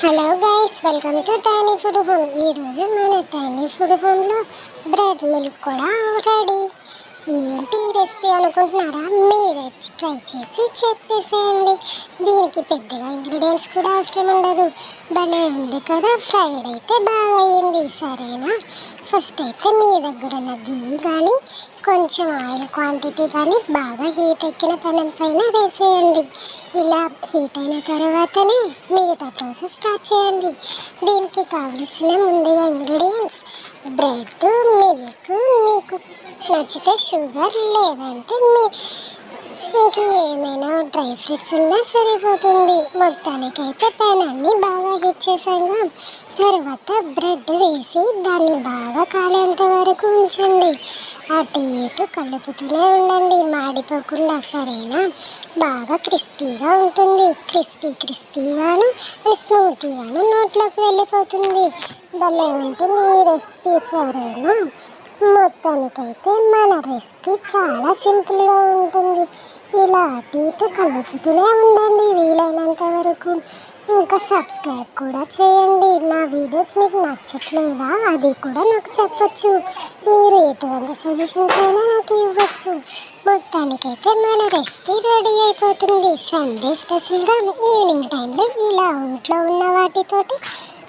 Hello guys welcome to tiny food home. ఈరోజు మన tiny food హోమ్లో బ్రెడ్ మిల్క్ కూడా రెడీ. ఏంటి ఈ రెసిపీ అనుకుంటున్నారా? మీరే ట్రై చేసి చెప్పేసేయండి. దీనికి పెద్దగా ఇంగ్రీడియంట్స్ కూడా అవసరం ఉండదు. భలే ఉంది కదా ఫ్రైడ్ అయితే బాగా అయ్యింది సరేనా? ఫస్ట్ అయితే మీ దగ్గర ఉన్న గీ కానీ కొంచెం ఆయిల్ క్వాంటిటీ కానీ బాగా హీట్ ఎక్కిన పెనం పైన వేసేయండి. ఇలా హీట్ అయిన తర్వాతనే మిగతా ప్రాసెస్ స్టార్ట్ చేయండి. దీనికి కావలసిన ముందుగా ఇంగ్రీడియంట్స్ బ్రెడ్ మిల్క్ మీకు నచ్చితే షుగర్ లేదంటే మీ ఇంకేమైనా డ్రై ఫ్రూట్స్ ఉన్నా సరిపోతుంది. మొత్తానికైతే పెనాన్ని బాగా హీట్ చేసాగా తర్వాత బ్రెడ్ వేసి దాన్ని బాగా కాలేంత వరకు ఉంచండి. అటు ఇటు కలుపుతూనే ఉండండి. మాడిపోకుండా సరేనా? బాగా క్రిస్పీగా ఉంటుంది. క్రిస్పీ క్రిస్పీగాను స్మూతీగాను నోట్లోకి వెళ్ళిపోతుంది. భలే ఉంటుంది ఈ రెసిపీ సరేనా? మొత్తానికైతే మన రెసిపీ చాలా సింపుల్గా ఉంటుంది. ఇలా అటు ఇటు కలుపుతూనే ఉండండి వీలైనంత వరకు. ఇంకా సబ్స్క్రైబ్ కూడా చేయండి. నా వీడియోస్ మీకు నచ్చట్లేదా? అది కూడా నాకు చెప్పచ్చు. మీరు ఎటువంటి సజెషన్స్ అయినా నాకు ఇవ్వచ్చు. మొత్తానికైతే మన రెసిపీ రెడీ అయిపోతుంది. సండే స్పెషల్గా ఈవినింగ్ టైంలో ఇలా ఒంట్లో ఉన్న వాటితోటి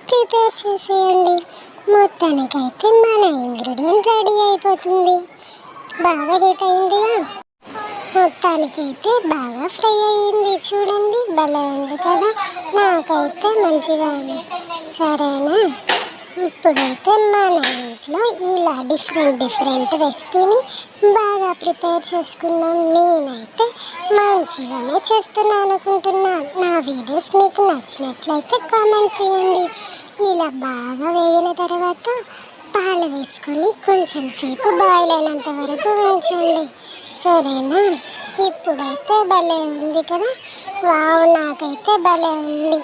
ప్రిపేర్ చేసేయండి. మొత్తానికైతే మన ఇంగ్రీడియంట్ రెడీ అయిపోతుంది. బాగా హీట్ అయిందిగా? మొత్తానికైతే బాగా ఫ్రై అయ్యింది చూడండి భలే ఉంది కదా? నాకైతే మంచిగా ఉంది సరేనా? ఇప్పుడైతే మన ఇంట్లో ఇలా డిఫరెంట్ డిఫరెంట్ రెసిపీని బాగా ప్రిపేర్ చేసుకుందాం నేనైతే మంచిగానే చేస్తున్నాను అనుకుంటున్నాను. నా వీడియోస్ మీకు నచ్చినట్లయితే కామెంట్ చేయండి. ఇలా బాగా వేగిన తర్వాత పాలు వేసుకొని కొంచెం సేపు బాయిల్ అయినంత వరకు ఉంచండి. సరేనా? ఇప్పుడైతే భలే ఉంది కదా? వావ్ నాకైతే భలే ఉంది.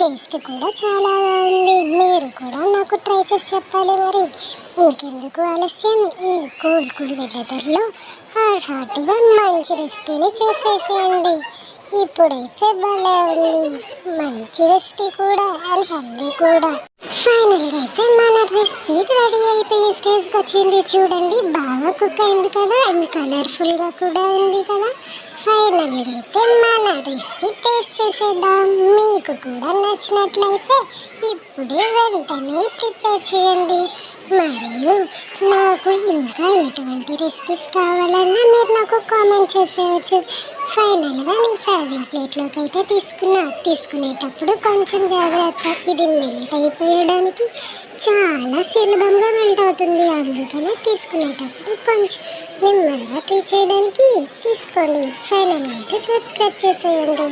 టేస్ట్ కూడా చాలా బాగుంది. మీరు కూడా నాకు ట్రై చేసి చెప్పాలి మరి. ఇంకెందుకు ఆలస్యం? ఈ కూల్ కూల్ వెదర్లో హాట్ హాట్గా మంచి రెసిపీని చేసేసేయండి. ఇప్పుడైతే భలే ఉంది. మంచి రెసిపీ కూడా అండ్ హెల్దీ కూడా. ఫైనల్గా అయితే మన రెసిపీ రెడీ అయిపోయే స్టేజ్కి వచ్చింది. చూడండి బాగా కుక్ అయింది కదా? అండ్ కలర్ఫుల్గా కూడా ఉంది కదా? ఫైనల్గా అయితే మన రెసిపీ టేస్ట్ చేసేద్దాం. మీకు కూడా నచ్చినట్లయితే ఇప్పుడే వెంటనే ప్రిపేర్ చేయండి. మరియు నాకు ఇంకా ఎటువంటి రెసిపీస్ కావాలన్నా మీరు నాకు కామెంట్ చేసేయచ్చు. ఫైనల్గా నేను సర్వింగ్ ప్లేట్లోకి అయితే తీసుకున్నా. తీసుకునేటప్పుడు కొంచెం జాగ్రత్త. ఇది మెల్ట్ అయిపోయడానికి చాలా సులభంగా మెల్ట్ అవుతుంది. అందుకనే తీసుకునేటప్పుడు కొంచెం నెమ్మదిగా ట్రీ చేయడానికి తీసుకోండి. ఛానల్ అయితే సబ్స్క్రైబ్ చేసేయండి.